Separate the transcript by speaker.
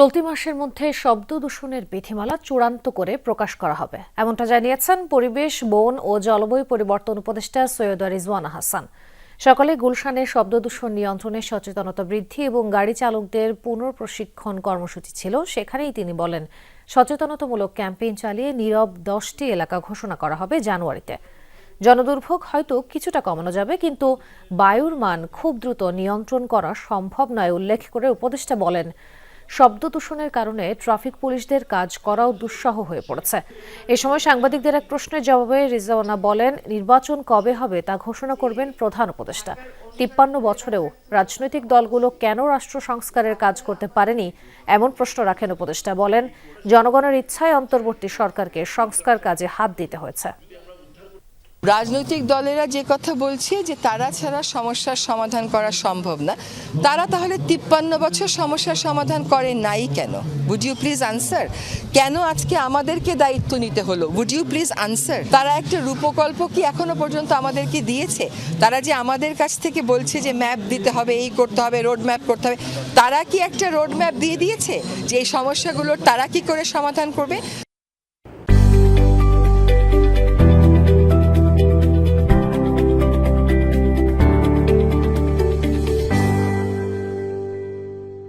Speaker 1: চলতি মাসের মধ্যে শব্দ দূষণের বিধিমালা চূড়ান্ত করে প্রকাশ করা হবে। এমনটা জানিয়েছেন পরিবেশ, বন ও জলবায়ু পরিবর্তন উপদেষ্টা সৈয়দ রিজওয়ানা হাসান। সকালে গুলশানে শব্দ দূষণ নিয়ন্ত্রণে সচেতনতা বৃদ্ধি এবং গাড়ি চালকদের পুনঃপ্রশিক্ষণ কর্মসূচি ছিল, সেখানেই তিনি বলেন, সচেতনতামূলক ক্যাম্পেইন চালিয়ে নীরব দশটি এলাকা ঘোষণা করা হবে জানুয়ারিতে। জনদুর্ভোগ হয়তো কিছুটা কমানো যাবে, কিন্তু বায়ুর মান খুব দ্রুত নিয়ন্ত্রণ করা সম্ভব নয়, উল্লেখ করে উপদেষ্টা বলেন। শব্দ দূষণের কারণে ট্রাফিক পুলিশদের কাজ করাও দুঃসহ হয়ে পড়েছে। এ সময় সাংবাদিকদের এক প্রশ্নের জবাবে রিজওয়ানা বলেন, নির্বাচন কবে হবে তা ঘোষণা করবেন প্রধান উপদেষ্টা। তিপ্পান্ন বছরেও রাজনৈতিক দলগুলো কেন রাষ্ট্র সংস্কারের কাজ করতে পারেনি এমন প্রশ্ন রাখেন উপদেষ্টা। বলেন, জনগণের ইচ্ছায় অন্তর্বর্তী সরকারকে সংস্কার কাজে হাত দিতে হয়েছে।
Speaker 2: রাজনৈতিক দলেরা যে কথা বলছে যে তারা ছাড়া সমস্যার সমাধান করা সম্ভব না, তারা তাহলে তিপ্পান্ন বছর সমস্যার সমাধান করে নাই কেন? উড ইউ প্লিজ আনসার কেন আজকে আমাদেরকে দায়িত্ব নিতে হলো? উড ইউ প্লিজ আনসার তারা একটা রূপকল্প কি এখনও পর্যন্ত আমাদেরকে দিয়েছে? তারা যে আমাদের কাছ থেকে বলছে যে ম্যাপ দিতে হবে, এই করতে হবে রোড ম্যাপ করতে হবে, তারা কি একটা রোড ম্যাপ দিয়ে দিয়েছে? যে এই সমস্যাগুলোর তারা কি করে সমাধান করবে?